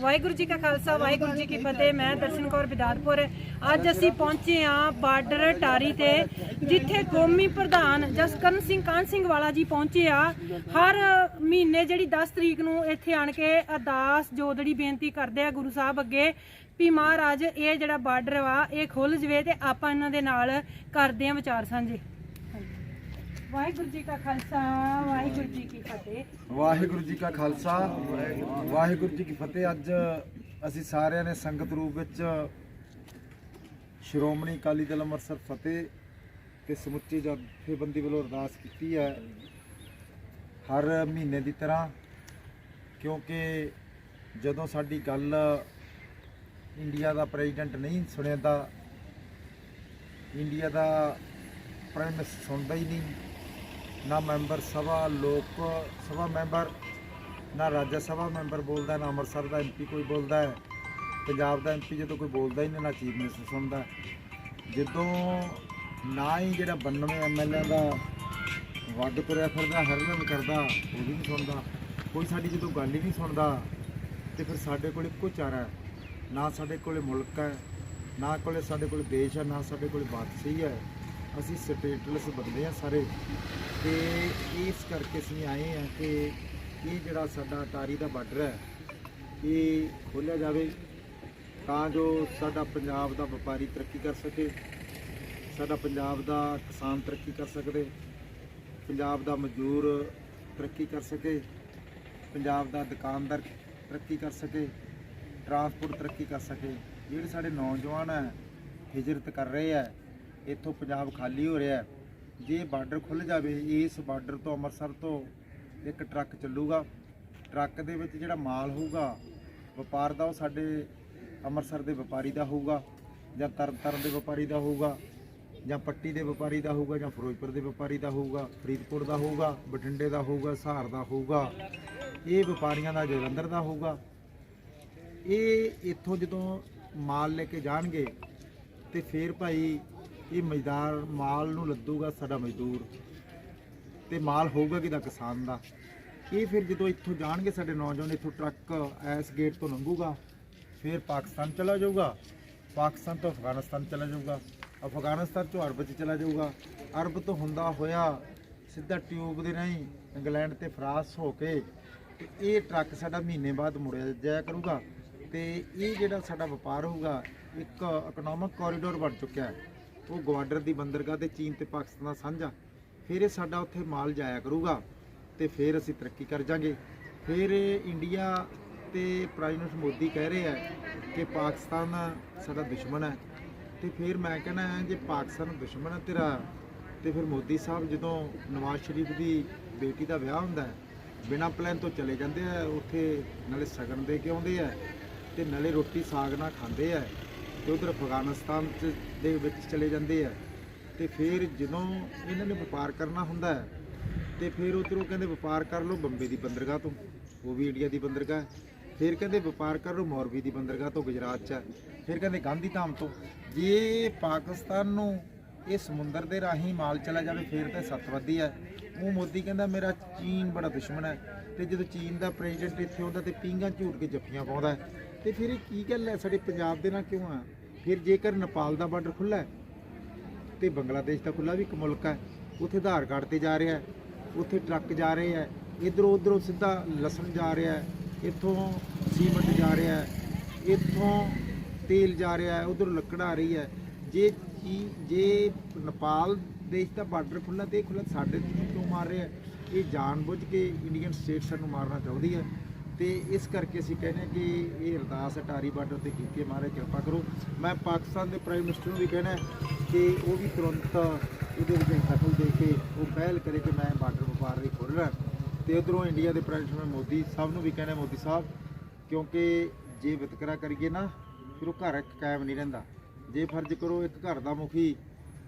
ਵਾਹਿਗੁਰੂ ਜੀ ਕਾ ਖਾਲਸਾ, ਵਾਹਿਗੁਰੂ ਜੀ ਕੀ ਫਤਿਹ। ਮੈਂ ਦਰਸ਼ਨ ਕੌਰ ਬਿਦਾਤਪੁਰ ਅੱਜ ਅਸੀਂ ਪਹੁੰਚੇ ਹਾਂ ਬਾਰਡਰ ਟਾਰੀ ਤੇ, ਜਿੱਥੇ ਕੌਮੀ ਪ੍ਰਧਾਨ ਜਸਕਰਨ ਸਿੰਘ ਕਾਨ ਸਿੰਘ ਵਾਲਾ ਜੀ ਪਹੁੰਚੇ ਆ। ਹਰ ਮਹੀਨੇ ਜਿਹੜੀ 10 ਤਰੀਕ ਨੂੰ ਇੱਥੇ ਆਣ ਕੇ ਅਰਦਾਸ, ਜੋਦੜੀ ਬੇਨਤੀ ਕਰਦੇ ਆ ਗੁਰੂ ਸਾਹਿਬ ਅੱਗੇ ਵੀ ਮਹਾਰਾਜ, ਇਹ ਜਿਹੜਾ ਬਾਰਡਰ ਵਾ, ਇਹ ਖੁੱਲ ਜਵੇ ਤੇ ਆਪਾਂ ਇਹਨਾਂ ਦੇ ਨਾਲ ਕਰਦੇ ਆ ਵਿਚਾਰ ਸਾਂਝੇ। ਵਾਹਿਗੁਰੂ ਜੀ ਕਾ ਖਾਲਸਾ, ਵਾਹਿਗੁਰੂ ਜੀ ਕੀ ਫਤਿਹ। ਵਾਹਿਗੁਰੂ ਜੀ ਕਾ ਖਾਲਸਾ, ਵਾਹਿਗੁਰੂ ਜੀ ਕੀ ਫਤਿਹ। ਅੱਜ ਅਸੀਂ ਸਾਰਿਆਂ ਨੇ ਸੰਗਤ ਰੂਪ ਵਿੱਚ ਸ਼੍ਰੋਮਣੀ ਅਕਾਲੀ ਦਲ ਅੰਮ੍ਰਿਤਸਰ ਫਤਿਹ ਤੇ ਸਮੁੱਚੀ ਜਥੇਬੰਦੀ ਵੱਲੋਂ ਅਰਦਾਸ ਕੀਤੀ ਹੈ ਹਰ ਮਹੀਨੇ ਦੀ ਤਰ੍ਹਾਂ, ਕਿਉਂਕਿ ਜਦੋਂ ਸਾਡੀ ਗੱਲ ਇੰਡੀਆ ਦਾ ਪ੍ਰੈਜ਼ੀਡੈਂਟ ਨਹੀਂ ਸੁਣਿਆ ਇੰਡੀਆ ਦਾ ਪ੍ਰਾਈਮ ਮਿਨਿਸਟਰ ਸੁਣਦਾ ਹੀ ਨਹੀਂ। ਨਾ ਮੈਂਬਰ ਸਭਾ, ਲੋਕ ਸਭਾ ਮੈਂਬਰ, ਨਾ ਰਾਜ ਸਭਾ ਮੈਂਬਰ ਬੋਲਦਾ, ਨਾ ਅੰਮ੍ਰਿਤਸਰ ਦਾ ਐਮਪੀ ਕੋਈ ਬੋਲਦਾ ਹੈ। ਪੰਜਾਬ ਦਾ ਐਮਪੀ ਜਦੋਂ ਕੋਈ ਬੋਲਦਾ ਹੀ ਨਹੀਂ, ਨਾ ਚੀਫ ਮਿਨਿਸਟਰ ਸੁਣਦਾ। ਜਦੋਂ ਨਾ ਹੀ ਜਿਹੜਾ 92 ਐਮਐਲਏ ਦਾ ਵੱਡ ਤੁਰਿਆ ਫਿਰਦਾ ਹਰਨਨ ਕਰਦਾ, ਉਹ ਵੀ ਨਹੀਂ ਸੁਣਦਾ। ਕੋਈ ਸਾਡੀ ਜਦੋਂ ਗੱਲ ਹੀ ਨਹੀਂ ਸੁਣਦਾ, ਤੇ ਫਿਰ ਸਾਡੇ ਕੋਲ ਇੱਕੋ ਚਾਰਾ ਹੈ। ਨਾ ਸਾਡੇ ਕੋਲੇ ਮੁਲਕ ਹੈ, ਨਾ ਕੋਲੇ ਸਾਡੇ ਕੋਲ ਦੇਸ਼ ਹੈ, ਨਾ ਸਾਡੇ ਕੋਲ ਬਾਦਸ਼ਾਹੀ ਹੈ। ਅਸੀਂ ਸਟੇਟਲੈਸ ਬੰਦੇ ਆ ਸਾਰੇ। ਤੇ ਇਸ ਕਰਕੇ ਅਸੀਂ ਆਏ ਆ ਕਿ ਇਹ ਜਿਹੜਾ ਸਾਡਾ ਅਟਾਰੀ ਦਾ ਬਾਰਡਰ ਹੈ, ਇਹ ਖੋਲ੍ਹਿਆ ਜਾਵੇ ਤਾਂ ਜੋ ਸਾਡਾ ਪੰਜਾਬ ਦਾ ਵਪਾਰੀ ਤਰੱਕੀ ਕਰ ਸਕੇ, ਸਾਡਾ ਪੰਜਾਬ ਦਾ ਕਿਸਾਨ ਤਰੱਕੀ ਕਰ ਸਕਦੇ, ਪੰਜਾਬ ਦਾ ਮਜ਼ਦੂਰ ਤਰੱਕੀ ਕਰ ਸਕੇ, ਪੰਜਾਬ ਦਾ ਦੁਕਾਨਦਾਰ ਤਰੱਕੀ ਕਰ ਸਕੇ, ਟਰਾਂਸਪੋਰਟ ਤਰੱਕੀ ਕਰ ਸਕੇ। ਜਿਹੜੇ ਸਾਡੇ ਨੌਜਵਾਨ ਹੈ, ਹਿਜਰਤ ਕਰ ਰਹੇ ਹੈ, ਇੱਥੋਂ ਪੰਜਾਬ ਖਾਲੀ ਹੋ ਰਿਹਾ ਹੈ। ਜੇ ਬਾਰਡਰ ਖੁੱਲ ਜਾਵੇ, ਇਸ ਬਾਰਡਰ ਤੋਂ ਅੰਮ੍ਰਿਤਸਰ ਤੋਂ ਇੱਕ ਟਰੱਕ ਚੱਲੂਗਾ। ਟਰੱਕ ਦੇ ਵਿੱਚ ਜਿਹੜਾ ਮਾਲ ਹੋਊਗਾ, ਵਪਾਰ ਦਾ ਉਹ ਸਾਡੇ ਅੰਮ੍ਰਿਤਸਰ ਦੇ ਵਪਾਰੀ ਦਾ ਹੋਊਗਾ, ਜਾਂ ਤਰਨਤਾਰਨ ਦੇ ਵਪਾਰੀ ਦਾ ਹੋਊਗਾ, ਜਾਂ ਪੱਟੀ ਦੇ ਵਪਾਰੀ ਦਾ ਹੋਊਗਾ, ਜਾਂ ਫਿਰੋਜ਼ਪੁਰ ਦੇ ਵਪਾਰੀ ਦਾ ਹੋਊਗਾ, ਫਰੀਦਕੋਟ ਦਾ ਹੋਊਗਾ, ਬਠਿੰਡੇ ਦਾ ਹੋਊਗਾ, ਸਹਾਰ ਦਾ ਹੋਊਗਾ, ਇਹ ਵਪਾਰੀਆਂ ਦਾ, ਜਲੰਧਰ ਦਾ ਹੋਊਗਾ। ਇਹ ਇੱਥੋਂ ਜਦੋਂ ਮਾਲ ਲੈ ਕੇ ਜਾਣਗੇ, ਤੇ ਫਿਰ ਭਾਈ ਇਹ ਮਜ਼ਦਾਰ ਮਾਲ ਨੂੰ ਲੱਦੂਗਾ ਸਾਡਾ ਮਜ਼ਦੂਰ। ਤੇ ਮਾਲ ਹੋਊਗਾ ਕਿਦਾ ਕਿਸਾਨ ਦਾ। ਇਹ ਫਿਰ ਜਦੋਂ ਇੱਥੋਂ ਜਾਣਗੇ ਸਾਡੇ ਨੌਜਵਾਨ, ਇੱਥੋਂ ਟਰੱਕ ਐਸ ਗੇਟ ਤੋਂ ਲੰਘੂਗਾ, ਫਿਰ ਪਾਕਿਸਤਾਨ ਚਲਾ ਜਾਊਗਾ। ਪਾਕਿਸਤਾਨ ਤੋਂ ਅਫਗਾਨਿਸਤਾਨ ਚਲਾ ਜਾਊਗਾ। ਅਫਗਾਨਿਸਤਾਨ ਤੋਂ ਅਰਬ 'ਚ ਚਲਾ ਜਾਊਗਾ। ਅਰਬ ਤੋਂ ਹੁੰਦਾ ਹੋਇਆ ਸਿੱਧਾ ਟਿਊਬ ਦੇ ਰਾਹੀਂ ਇੰਗਲੈਂਡ ਤੇ ਫਰਾਂਸ ਹੋ ਕੇ ਤੇ ਇਹ ਟਰੱਕ ਸਾਡਾ ਮਹੀਨੇ ਬਾਅਦ ਮੁੜਿਆ ਜਾਇਆ ਕਰੂਗਾ। ਤੇ ਇਹ ਜਿਹੜਾ ਸਾਡਾ ਵਪਾਰ ਹੋਊਗਾ, ਇੱਕ ਇਕਨੋਮਿਕ ਕੋਰੀਡੋਰ ਬਣ ਚੁੱਕਿਆ ਹੈ। ਉਹ ਗਵਾਡਰ ਦੀ ਬੰਦਰਗਾਹ ਤੇ ਚੀਨ ਤੇ ਪਾਕਿਸਤਾਨ ਦਾ ਸਾਂਝਾ, ਫਿਰ ਇਹ ਸਾਡਾ ਉੱਥੇ ਮਾਲ ਜਾਇਆ ਕਰੂਗਾ ਤੇ ਫਿਰ ਅਸੀਂ ਤਰੱਕੀ ਕਰ ਜਾਾਂਗੇ। ਫਿਰ ਇਹ ਇੰਡੀਆ ਤੇ ਪ੍ਰਾਈਮ ਮਿਨਿਸਟਰ ਮੋਦੀ ਕਹਿ ਰਹੇ ਆ ਕਿ ਪਾਕਿਸਤਾਨ ਸਾਡਾ ਦੁਸ਼ਮਣ ਹੈ। ਤੇ ਫਿਰ ਮੈਂ ਕਹਿੰਦਾ ਜੇ ਪਾਕਿਸਤਾਨ ਦੁਸ਼ਮਣ ਹੈ ਤੇਰਾ, ਤੇ ਫਿਰ ਮੋਦੀ ਸਾਹਿਬ ਜਦੋਂ ਨਵਾਜ਼ ਸ਼ਰੀਫ ਦੀ ਬੇਟੀ ਦਾ ਵਿਆਹ ਹੁੰਦਾ ਹੈ, ਬਿਨਾਂ ਪਲਾਨ ਤੋਂ ਚਲੇ ਜਾਂਦੇ ਆ, ਉੱਥੇ ਨਾਲੇ ਸ਼ਗਨ ਦੇ ਕੇ ਆਉਂਦੇ ਆ ਤੇ ਨਾਲੇ ਰੋਟੀ ਸਾਗ ਨਾਲ ਖਾਂਦੇ ਆ। ਤੇ ਉਧਰ ਅਫਗਾਨਿਸਤਾਨ 'ਚ ਦੇ ਵਿੱਚ ਚਲੇ ਜਾਂਦੇ ਆ, ਤੇ ਫਿਰ ਜਦੋਂ ਇਹਨਾਂ ਨੇ ਵਪਾਰ ਕਰਨਾ ਹੁੰਦਾ ਹੈ, ਤੇ ਫਿਰ ਉਧਰੋਂ ਕਹਿੰਦੇ ਵਪਾਰ ਕਰ ਲਓ ਬੰਬੇ ਦੀ ਬੰਦਰਗਾਹ ਤੋਂ, ਉਹ ਵੀ ਇੰਡੀਆ ਦੀ ਬੰਦਰਗਾਹ ਫਿਰ ਕਹਿੰਦੇ ਵਪਾਰ ਕਰ ਲਓ ਮੌਰਬੀ ਦੀ ਬੰਦਰਗਾਹ ਤੋਂ ਗੁਜਰਾਤ 'ਚ ਹੈ। ਫਿਰ ਕਹਿੰਦੇ ਗਾਂਧੀ ਧਾਮ ਤੋਂ। ਜੇ ਪਾਕਿਸਤਾਨ ਨੂੰ ਇਹ ਸਮੁੰਦਰ ਦੇ ਰਾਹੀਂ ਮਾਲ ਚਲਾ ਜਾਵੇ, ਫਿਰ ਤਾਂ ਸੱਤਵਾਦੀ ਹੈ। ਉਹ ਮੋਦੀ ਕਹਿੰਦਾ ਮੇਰਾ ਚੀਨ ਬੜਾ ਦੁਸ਼ਮਣ ਹੈ, ਤੇ ਜਦੋਂ ਚੀਨ ਦਾ ਪ੍ਰੈਜ਼ੀਡੈਂਟ ਇੱਥੇ ਆਉਂਦਾ ਤੇ ਪੀਂਘਾਂ ਝੂਟ ਕੇ ਜੱਫੀਆਂ ਪਾਉਂਦਾ ਤੇ ਫਿਰ ਇਹ ਕੀ ਗੱਲ ਹੈ? ਸਾਡੇ ਪੰਜਾਬ ਦੇ ਨਾਲ ਕਿਉਂ ਆ? ਫਿਰ ਜੇਕਰ ਨੇਪਾਲ ਦਾ ਬਾਰਡਰ ਖੁੱਲਾ ਹੈ ਤੇ ਬੰਗਲਾਦੇਸ਼ ਦਾ ਖੁੱਲਾ ਵੀ ਇੱਕ ਮੁਲਕ ਹੈ, ਉੱਥੇ ਆਧਾਰ ਕਾਰਡ ਤੇ ਜਾ ਰਿਹਾ ਉੱਥੇ ਟਰੱਕ ਜਾ ਰਹੇ ਹੈ, ਇਧਰੋਂ ਉਧਰੋਂ ਸਿੱਧਾ ਲਸਣ ਜਾ ਰਿਹਾ ਇੱਥੋਂ ਸੀਮੈਂਟ ਜਾ ਰਿਹਾ ਇੱਥੋਂ ਤੇਲ ਜਾ ਰਿਹਾ ਹੈ, ਉਧਰ ਲੱਕੜ ਆ ਰਹੀ ਹੈ। ਜੇ ਕੀ ਜੇ ਨੇਪਾਲ ਦੇਸ਼ ਦਾ ਬਾਰਡਰ ਖੁੱਲਾ ਤੇ ਇਹ ਖੁੱਲਾ ਸਾਡੇ ਕਿਉਂ ਮਾਰ ਰਿਹਾ ਹੈ? ਇਹ ਜਾਣਬੁੱਝ ਕੇ ਇੰਡੀਅਨ ਸਟੇਟ ਸਾਨੂੰ ਮਾਰਨਾ ਚਾਹੁੰਦੀ ਹੈ। ਤੇ ਇਸ ਕਰਕੇ ਅਸੀਂ ਕਹਿੰਦੇ ਹਾਂ ਕਿ ਇਹ ਅਰਦਾਸ ਅਟਾਰੀ ਬਾਰਡਰ ਤੇ ਕੀਤੀ ਹੈ। ਮਹਾਰਾਜ ਕਿਰਪਾ ਕਰੋ। ਮੈਂ ਪਾਕਿਸਤਾਨ ਦੇ ਪ੍ਰਾਈਮ ਮਿਨਿਸਟਰ ਨੂੰ ਵੀ ਕਹਿਣਾ ਕਿ ਉਹ ਵੀ ਤੁਰੰਤ ਇਹਦੇ ਵਿੱਚ ਦਖਲ ਦੇ ਕੇ ਉਹ ਪਹਿਲ ਕਰੇ ਕਿ ਮੈਂ ਬਾਰਡਰ ਵਪਾਰ ਲਈ ਖੋਲ੍ਹਣਾ ਤੇ ਉਧਰੋਂ ਇੰਡੀਆ ਦੇ ਪ੍ਰਾਈਮ ਮਿਨਿਸਟਰ ਮੋਦੀ ਸਾਹਿਬ ਨੂੰ ਵੀ ਕਹਿਣਾ ਮੋਦੀ ਸਾਹਿਬ, ਕਿਉਂਕਿ ਜੇ ਵਿਤਕਰਾ ਕਰੀਏ ਨਾ, ਫਿਰ ਉਹ ਘਰ ਇੱਕ ਕਾਇਮ ਨਹੀਂ ਰਹਿੰਦਾ। ਜੇ ਫਰਜ਼ ਕਰੋ ਇੱਕ ਘਰ ਦਾ ਮੁਖੀ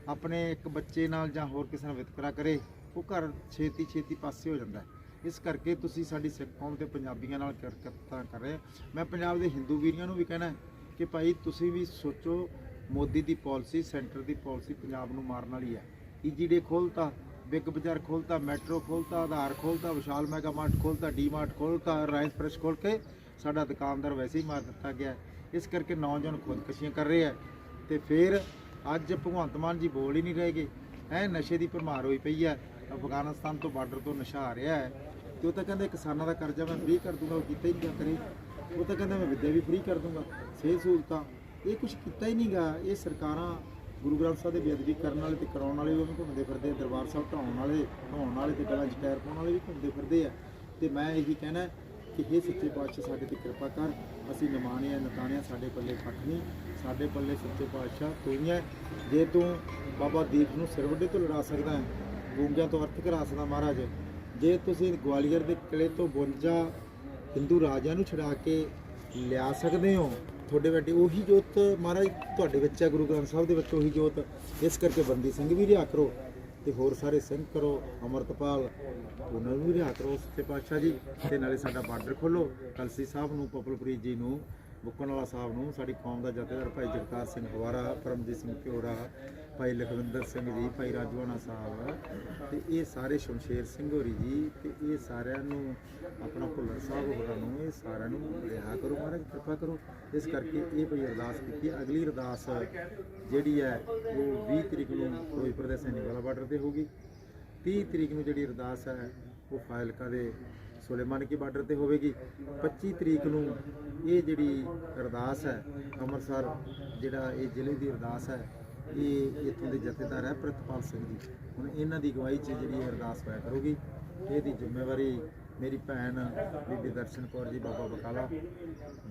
ਆਪਣੇ ਇੱਕ ਬੱਚੇ ਨਾਲ ਜਾਂ ਹੋਰ ਕਿਸੇ ਨਾਲ ਵਿਤਕਰਾ ਕਰੇ, ਉਹ ਘਰ ਛੇਤੀ ਛੇਤੀ ਪਾਸੇ ਹੋ ਜਾਂਦਾ ਇਸ ਕਰਕੇ ਤੁਸੀਂ ਸਾਡੀ ਸਿੱਖ ਕੌਮ ਤੇ ਪੰਜਾਬੀਆਂ ਨਾਲ ਕਰਕਤਾ ਕਰ ਰਹੇ ਮੈਂ ਪੰਜਾਬ ਦੇ ਹਿੰਦੂ ਵੀਰਾਂ ਨੂੰ ਵੀ ਕਹਿਣਾ ਕਿ ਭਾਈ ਤੁਸੀਂ ਵੀ ਸੋਚੋ, ਮੋਦੀ ਦੀ ਪਾਲਿਸੀ, ਸੈਂਟਰ ਦੀ ਪਾਲਿਸੀ ਪੰਜਾਬ ਨੂੰ ਮਾਰਨ ਵਾਲੀ ਹੈ। ਈਜੀ ਡੇ ਖੋਲਤਾ, ਬਿਗ ਬਾਜ਼ਾਰ ਖੋਲਤਾ, ਮੈਟਰੋ ਖੋਲਤਾ, ਆਧਾਰ ਖੋਲਤਾ, ਵਿਸ਼ਾਲ ਮੈਗਾ ਮਾਰਟ ਖੋਲਤਾ ਡੀ ਮਾਰਟ ਖੋਲਤਾ, ਰਾਈਸ ਫਰੈਸ਼ ਖੋਲ ਕੇ ਸਾਡਾ ਦੁਕਾਨਦਾਰ ਵੈਸੇ ਹੀ ਮਾਰ ਦਿੱਤਾ ਗਿਆ ਇਸ ਕਰਕੇ ਨੌਜਵਾਨ ਖੁਦਕੁਸ਼ੀਆਂ ਕਰ ਰਹੇ ਆ ਤੇ ਫਿਰ ਅੱਜ ਭਗਵੰਤ ਮਾਨ ਜੀ ਬੋਲ ਹੀ ਨਹੀਂ ਰਹੇਗੇ ਐ ਨਸ਼ੇ ਦੀ ਭਰਮਾਰ ਹੋਈ ਪਈ ਹੈ। ਅਫਗਾਨਿਸਤਾਨ ਤੋਂ ਬਾਰਡਰ ਤੋਂ ਨਸ਼ਾ ਆ ਰਿਹਾ ਹੈ। ਤੇ ਉਹ ਤਾਂ ਕਹਿੰਦੇ ਕਿਸਾਨਾਂ ਦਾ ਕਰਜ਼ਾ ਮੈਂ ਫ੍ਰੀ ਕਰ ਦੂੰਗਾ, ਉਹ ਕੀਤਾ ਹੀ ਨਹੀਂ ਕਰੇ ਉਹ ਤਾਂ ਕਹਿੰਦਾ ਮੈਂ ਵਿੱਦਿਆ ਵੀ ਫ੍ਰੀ ਕਰ ਦੂੰਗਾ ਸਿਹਤ ਸਹੂਲਤਾਂ। ਇਹ ਕੁਝ ਕੀਤਾ ਹੀ ਨਹੀਂਗਾ ਇਹ ਸਰਕਾਰਾਂ ਗੁਰੂ ਗ੍ਰੰਥ ਸਾਹਿਬ ਦੇ ਬੇਅਦਬੀ ਕਰਨ ਵਾਲੇ ਤੇ ਕਰਾਉਣ ਵਾਲੇ ਵੀ ਘੁੰਮਦੇ ਫਿਰਦੇ ਆ, ਦਰਬਾਰ ਸਾਹਿਬ ਢਾਉਣ ਵਾਲੇ ਢਾਉਣ ਵਾਲੇ ਤੇ ਗਲਾਂ 'ਚ ਟਾਇਰ ਪਾਉਣ ਵਾਲੇ ਵੀ ਘੁੰਮਦੇ ਫਿਰਦੇ ਆ। ਤੇ ਮੈਂ ਇਹੀ ਕਹਿਣਾ ਕਿ ਇਹ ਸੱਚੇ ਪਾਤਸ਼ਾਹ, ਸਾਡੇ ਤੇ ਕਿਰਪਾ ਕਰ। ਅਸੀਂ ਨਿਮਾਣੇ ਆ, ਨਤਾਣੇ ਆ, ਸਾਡੇ ਪੱਲੇ ਕੱਖ ਨਹੀਂ। ਸਾਡੇ ਪੱਲੇ ਸੱਚੇ ਪਾਤਸ਼ਾਹ ਤੂੰ ਹੀ ਹੈ ਜੇ ਤੂੰ ਬਾਬਾ ਦੀਪ ਨੂੰ ਸਿਰ ਵੱਡੇ ਤੋਂ ਲੜਾ ਸਕਦਾ ਹੈ, ਗੂੰਗਿਆਂ ਤੋਂ ਅਰਥ ਕਰਾ ਸਕਦਾ ਮਹਾਰਾਜ ਜੇ ਤੁਸੀਂ ਗਵਾਲੀਅਰ ਦੇ ਕਿਲੇ ਤੋਂ 52 ਹਿੰਦੂ ਰਾਜਿਆਂ ਨੂੰ ਛਡਾ ਕੇ ਲਿਆ ਸਕਦੇ ਹੋ ਤੁਹਾਡੇ ਵੱਡੇ ਉਹੀ ਜੋਤ ਮਹਾਰਾਜ ਤੁਹਾਡੇ ਵਿੱਚ ਹੈ ਗੁਰੂ ਗ੍ਰੰਥ ਸਾਹਿਬ ਦੇ ਵਿੱਚ ਉਹੀ ਜੋਤ। ਇਸ ਕਰਕੇ ਬੰਦੀ ਸਿੰਘ ਵੀ ਰਿਹਾ ਕਰੋ ਤੇ ਹੋਰ ਸਾਰੇ ਸਿੰਘ ਕਰੋ, ਅਮਰਤਪਾਲ, ਉਹਨਾਂ ਨੂੰ ਵੀ ਰਿਹਾ ਕਰੋ, ਸੱਚੇ ਪਾਤਸ਼ਾਹ ਜੀ। ਤੇ ਨਾਲੇ ਸਾਡਾ ਬਾਰਡਰ ਖੋਲੋ ਕਲਸੀ ਸਾਹਿਬ ਨੂੰ, ਪਪਲਪ੍ਰੀਤ ਜੀ ਨੂੰ ਮੁੱਕਣ ਵਾਲਾ ਸਾਹਿਬ ਨੂੰ ਸਾਡੀ ਕੌਮ ਦਾ ਜਥੇਦਾਰ ਭਾਈ ਜਗਤਾਰ ਸਿੰਘ ਹਵਾਰਾ, ਪਰਮਜੀਤ ਸਿੰਘ ਪਿਓਰਾ ਭਾਈ ਲਖਵਿੰਦਰ ਸਿੰਘ ਜੀ, ਭਾਈ ਰਾਜਵਾਨਾ ਸਾਹਿਬ, ਤੇ ਇਹ ਸਾਰੇ ਸ਼ਮਸ਼ੇਰ ਸਿੰਘ ਹੋਰੀ ਜੀ, ਤੇ ਇਹ ਸਾਰਿਆਂ ਨੂੰ ਆਪਣਾ ਭੁੱਲਰ ਸਾਹਿਬ ਹੋਰਾਂ ਨੂੰ, ਇਹ ਸਾਰਿਆਂ ਨੂੰ ਰਿਹਾ ਕਰੋ ਮਹਾਰਾਜ, ਕਿਰਪਾ ਕਰੋ। ਇਸ ਕਰਕੇ ਇਹ ਭਈ ਅਰਦਾਸ ਕੀਤੀ, ਅਗਲੀ ਅਰਦਾਸ ਜਿਹੜੀ ਹੈ ਉਹ 20 ਤਰੀਕ ਨੂੰ ਫਿਰੋਜ਼ਪੁਰ ਦੇ ਸੈਨੀਵਾਲਾ ਬਾਰਡਰ ਤੇ ਹੋਊਗੀ। 30 ਤਰੀਕ ਨੂੰ ਜਿਹੜੀ ਅਰਦਾਸ ਹੈ ਉਹ ਫਾਇਲਕਾ ਦੇ ਸੁਲੇਮਾਨ ਕੀ ਬਾਰਡਰ ਤੇ ਹੋਵੇਗੀ। 25 ਤਰੀਕ ਨੂੰ ਇਹ ਜਿਹੜੀ ਅਰਦਾਸ ਹੈ, ਅੰਮ੍ਰਿਤਸਰ ਜਿਹੜਾ ਇਹ ਜ਼ਿਲ੍ਹੇ ਦੀ ਅਰਦਾਸ ਹੈ, ਇਹ ਇੱਥੋਂ ਦੇ ਜਥੇਦਾਰ ਹੈ ਪ੍ਰਿਤਪਾਲ ਸਿੰਘ ਜੀ। ਹੁਣ ਇਹਨਾਂ ਦੀ ਅਗਵਾਈ 'ਚ ਜਿਹੜੀ ਅਰਦਾਸ ਹੋਇਆ ਕਰੂਗੀ, ਇਹਦੀ ਜ਼ਿੰਮੇਵਾਰੀ ਮੇਰੀ ਭੈਣ ਬੀਬੀ ਦਰਸ਼ਨ ਕੌਰ ਜੀ, ਬਾਬਾ ਬਕਾਲਾ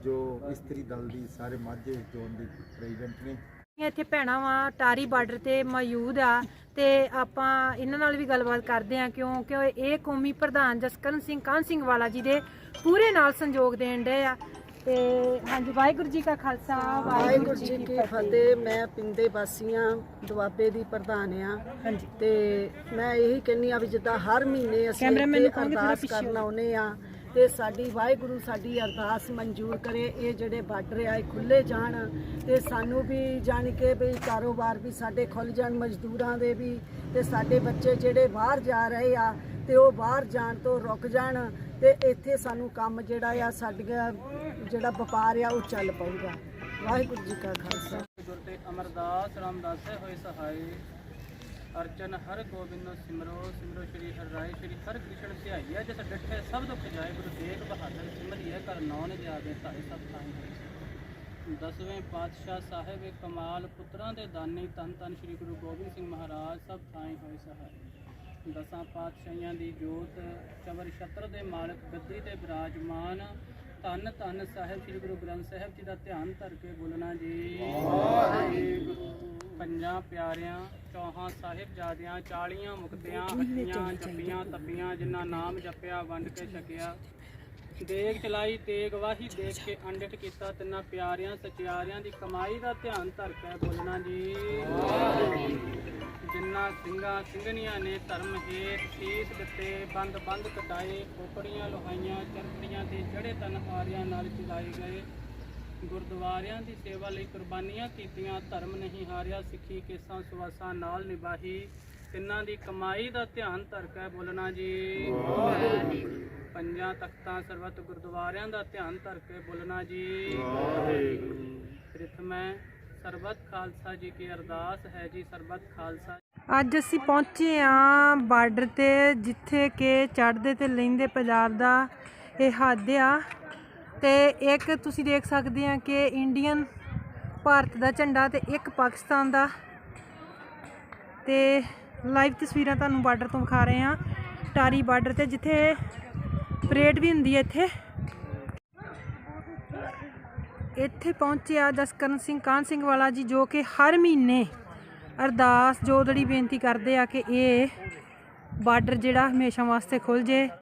ਜੋ ਇਸਤਰੀ ਦਲ ਦੀ ਸਾਰੇ ਮਾਝੇ ਜ਼ੋਨ ਦੀ ਪ੍ਰੈਜ਼ੀਡੈਂਟ ਨੇ। ਇੱਥੇ ਭੈਣਾਂ ਵਾ, ਟਾਰੀ ਬਾਰਡਰ ਤੇ ਮੌਜੂਦ ਆ ਤੇ ਆਪਾਂ ਇਹਨਾਂ ਨਾਲ ਵੀ ਗੱਲਬਾਤ ਕਰਦੇ ਆ ਕਿਉਂਕਿ ਇਹ ਕੌਮੀ ਪ੍ਰਧਾਨ ਜਸਕਰਨ ਸਿੰਘ ਕਾਨ ਸਿੰਘ ਵਾਲਾ ਜੀ ਦੇ ਪੂਰੇ ਨਾਲ ਸੰਯੋਗ ਦੇਣ ਦੇ ਆ। ਤੇ ਹਾਂਜੀ ਵਾਹਿਗੁਰੂ ਜੀ ਕਾ ਖਾਲਸਾ ਵਾਹਿਗੁਰੂ ਜੀ ਕੀ ਫਤਿਹ। ਮੈਂ ਪਿੰਦੇ ਵਾਸੀਆਂ ਦੁਆਬੇ ਦੀ ਪ੍ਰਧਾਨ ਆ। ਹਾਂਜੀ। ਤੇ ਮੈਂ ਇਹੀ ਕਹਿੰਨੀ ਆ ਵੀ ਜਿੱਦਾਂ ਹਰ ਮਹੀਨੇ ਅਸੀਂ ਕੈਮਰਾਮੈਨ ਨੂੰ ਕਹੋਗੇ ਅਰਦਾਸ ਪਿੱਛੇ। ਕਰਨ ਆ ਤੇ ਸਾਡੀ ਵਾਹਿਗੁਰੂ ਸਾਡੀ ਅਰਦਾਸ ਮਨਜ਼ੂਰ ਕਰੇ ਇਹ ਜਿਹੜੇ ਬਾਰਡਰ ਆ ਇਹ ਖੁੱਲੇ ਜਾਣ। ਤੇ ਸਾਨੂੰ ਵੀ ਜਾਣ ਕੇ ਵੀ ਕਾਰੋਬਾਰ ਵੀ ਸਾਡੇ ਖੁੱਲ ਜਾਣ ਮਜ਼ਦੂਰਾਂ ਦੇ ਵੀ ਤੇ ਸਾਡੇ ਬੱਚੇ ਜਿਹੜੇ ਬਾਹਰ ਜਾ ਰਹੇ ਆ ਤੇ ਉਹ ਬਾਹਰ ਜਾਣ ਤੋਂ ਰੁਕ ਜਾਣ। ਤੇ ਇੱਥੇ ਸਾਨੂੰ ਕੰਮ ਜਿਹੜਾ ਆ, ਸਾਡੀਆਂ ਜਿਹੜਾ ਵਪਾਰ ਆ, ਉਹ ਚੱਲ ਪਊਗਾ। ਵਾਹਿਗੁਰੂ ਜੀ ਕਾ ਖਾਲਸਾ। ਗੁਰ ਅਮਰਦਾਸ ਰਾਮਦਾਸੇ ਹੋਏ ਸਹਾਈ। ਅਰਚਨ ਹਰ ਗੋਬਿੰਦ ਸਿਮਰੋ ਸਿਮਰੋ ਸ਼੍ਰੀ ਹਰ ਰਾਏ, ਸ਼੍ਰੀ ਹਰਿ ਕ੍ਰਿਸ਼ਨ ਧਿਆਈਐ ਜਿਸ ਡਿਠੇ ਸਭ ਦੁੱਖ ਜਾਏ, ਗੁਰੂ ਤੇਗ ਬਹਾਦਰ ਸਿਮਰਿਐ ਕਰ ਨੌਨ ਜਾਵੇ ਧਾਰੇ ਸਭ ਥਾਈ ਦਸਵੇਂ ਪਾਤਸ਼ਾਹ ਸਾਹਿਬ, ਕਮਾਲ ਪੁੱਤਰਾਂ ਦੇ ਦਾਨੀ ਤਨ ਤਨ ਸ਼੍ਰੀ ਗੁਰੂ ਗੋਬਿੰਦ ਸਿੰਘ ਮਹਾਰਾਜ, ਸਭ ਥਾਈ ਹੋਏ ਸਹਾਈ। ਦਸਾਂ ਪਾਤਸ਼ਾਹੀਆਂ ਦੀ ਜੋਤ ਚਵਰ ਛਤਰ ਦੇ ਮਾਲਕ ਗੱਦੀ ਤੇ ਬਿਰਾਜਮਾਨ ਧੰਨ ਧੰਨ ਸਾਹਿਬ ਸ੍ਰੀ ਗੁਰੂ ਗ੍ਰੰਥ ਸਾਹਿਬ ਜੀ ਦਾ ਧਿਆਨ ਧਰ ਕੇ ਬੋਲਣਾ ਜੀ। ਪੰਜਾਂ ਪਿਆਰਿਆਂ ਚੌਹਾਂ ਸਾਹਿਬਜ਼ਾਦਿਆਂ ਚਾਲੀਆਂ ਮੁਕਤਿਆਂ ਅੱਖੀਆਂ ਜੱਪੀਆਂ ਤੱਪੀਆਂ ਜਿਨ੍ਹਾਂ ਨਾਮ ਜਪਿਆ ਵੰਡ ਕੇ ਛਕਿਆ। ਦੇਗ ਚਲਾਈ, ਤੇਗ ਵਾਹੀ ਦੇਖ ਕੇ ਅੰਡਿਤ ਕੀਤਾ ਤਿੰਨਾਂ ਪਿਆਰਿਆਂ, ਸਚਿਆਰਿਆਂ ਦੀ ਕਮਾਈ ਦਾ ਧਿਆਨ ਧਰ ਕੇ ਬੋਲਣਾ ਜੀ। ਜਿਨ੍ਹਾਂ ਸਿੰਘਾਂ ਸਿੰਘਣੀਆਂ ਨੇ ਧਰਮ ਹੇਤ ਸੀਸ ਦਿੱਤੇ, ਬੰਦ ਬੰਦ ਕਟਾਏ, ਖੋਪੜੀਆਂ ਲੋਹਾਈਆਂ ਚਰਪੜੀਆਂ ਤੇ ਜੜੇ ਤਨ ਆਰਿਆਂ ਨਾਲ ਚਲਾਏ ਗਏ। ਗੁਰਦੁਆਰਿਆਂ ਦੀ ਸੇਵਾ ਲਈ ਕੁਰਬਾਨੀਆਂ ਕੀਤੀਆਂ, ਧਰਮ ਨਹੀਂ ਹਾਰਿਆ, ਸਿੱਖੀ ਕੇਸਾਂ ਸੁਵਾਸਾਂ ਨਾਲ ਨਿਭਾਹੀ। ਤਿੰਨਾਂ ਦੀ ਕਮਾਈ ਦਾ ਧਿਆਨ ਧਰ ਕੇ ਬੋਲਣਾ ਜੀ। ਪੰਜਾਂ ਤਖਤਾਂ ਸਰਬੱਤ ਗੁਰਦੁਆਰਿਆਂ ਦਾ ਧਿਆਨ ਧਰ ਕੇ ਬੋਲਣਾ ਜੀ। ਪ੍ਰਥਮੈ ਸਰਬੱਤ ਖਾਲਸਾ ਜੀ ਕੀ ਅਰਦਾਸ ਹੈ ਜੀ, ਸਰਬੱਤ ਖਾਲਸਾ। ਅੱਜ ਅਸੀਂ ਪਹੁੰਚੇ ਆ ਬਾਰਡਰ ਤੇ, ਜਿੱਥੇ ਕਿ ਚੜ੍ਹਦੇ ਤੇ ਲੈਂਦੇ ਪੰਜਾਬ ਦਾ ਇਹ ਹੱਦ ਆ। ਤੇ ਇੱਕ ਤੁਸੀਂ ਦੇਖ ਸਕਦੇ ਆ ਕਿ ਇੰਡੀਅਨ ਭਾਰਤ ਦਾ ਝੰਡਾ ਤੇ ਇੱਕ ਪਾਕਿਸਤਾਨ ਦਾ। ਤੇ ਲਾਈਵ ਤਸਵੀਰਾਂ ਤੁਹਾਨੂੰ ਬਾਰਡਰ ਤੋਂ ਵਿਖਾ ਰਹੇ ਹਾਂ, ਟਾਰੀ ਬਾਰਡਰ ਤੇ, ਜਿੱਥੇ ਪਰੇਡ ਵੀ ਹੁੰਦੀ ਹੈ ਇੱਥੇ। ਇੱਥੇ ਪਹੁੰਚਿਆ ਜਸਕਰਨ ਸਿੰਘ, ਕਾਹਨ ਸਿੰਘ ਵਾਲਾ ਜੀ, ਜੋ ਕਿ ਹਰ ਮਹੀਨੇ ਅਰਦਾਸ ਜੋਦੜੀ ਬੇਨਤੀ ਕਰਦੇ ਆ ਕਿ ਇਹ ਬਾਰਡਰ ਜਿਹੜਾ ਹਮੇਸ਼ਾ ਵਾਸਤੇ ਖੁੱਲ ਜੇ।